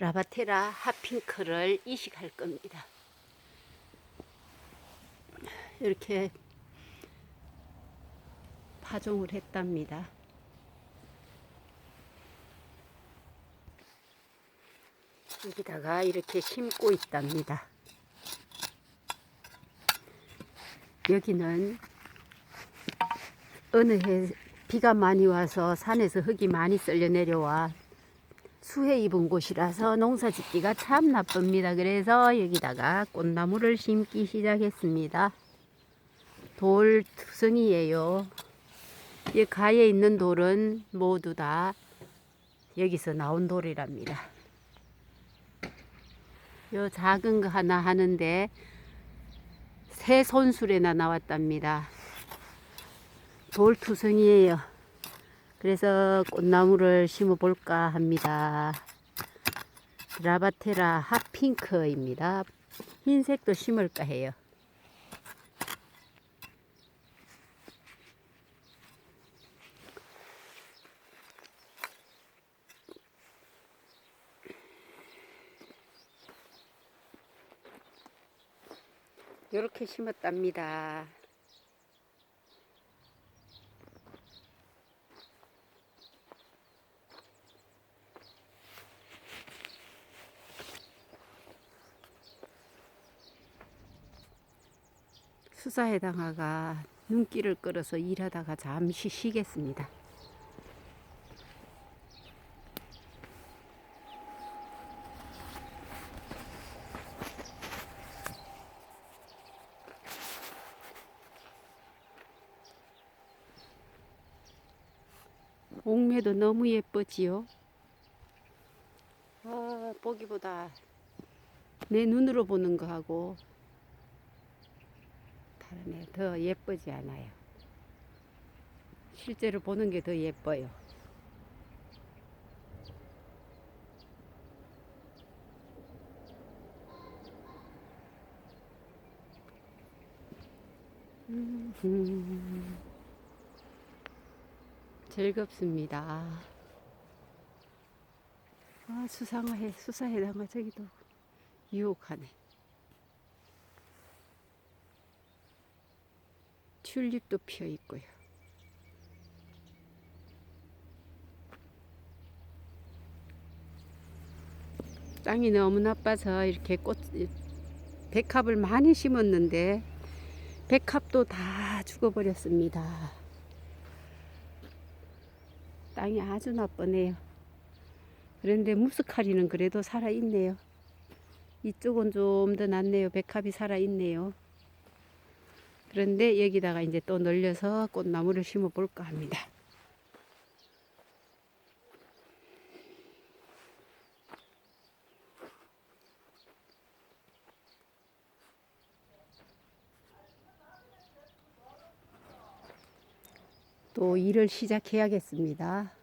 라바테라 핫핑크를 이식할 겁니다. 이렇게 파종을 했답니다. 여기다가 이렇게 심고 있답니다. 여기는 어느 해 비가 많이 와서 산에서 흙이 많이 쓸려 내려와 수해 입은 곳이라서 농사 짓기가 참 나쁩니다. 그래서 여기다가 꽃나무를 심기 시작했습니다. 돌 투성이에요. 이 가에 있는 돌은 모두 다 여기서 나온 돌이랍니다. 요 작은 거 하나 하는데 세 손술에나 나왔답니다. 돌투성이에요. 그래서 꽃나무를 심어 볼까 합니다. 라바테라 핫핑크입니다. 흰색도 심을까 해요. 이렇게 심었답니다. 수사해당아가 눈길을 끌어서 일하다가 잠시 쉬겠습니다. 옥매도 너무 예쁘지요? 아, 보기보다 내 눈으로 보는 거하고 다르네. 더 예쁘지 않아요. 실제로 보는 게 더 예뻐요. 음, 즐겁습니다. 아, 수상해, 수사해당아 저기도 유혹하네. 튤립도 피어 있고요. 땅이 너무 나빠서 이렇게 꽃, 백합을 많이 심었는데, 백합도 다 죽어버렸습니다. 땅이 아주 나쁘네요. 그런데 무스카리는 그래도 살아있네요. 이쪽은 좀 더 낫네요. 백합이 살아있네요. 그런데 여기다가 이제 또 늘려서 꽃나무를 심어 볼까 합니다. 또 일을 시작해야겠습니다.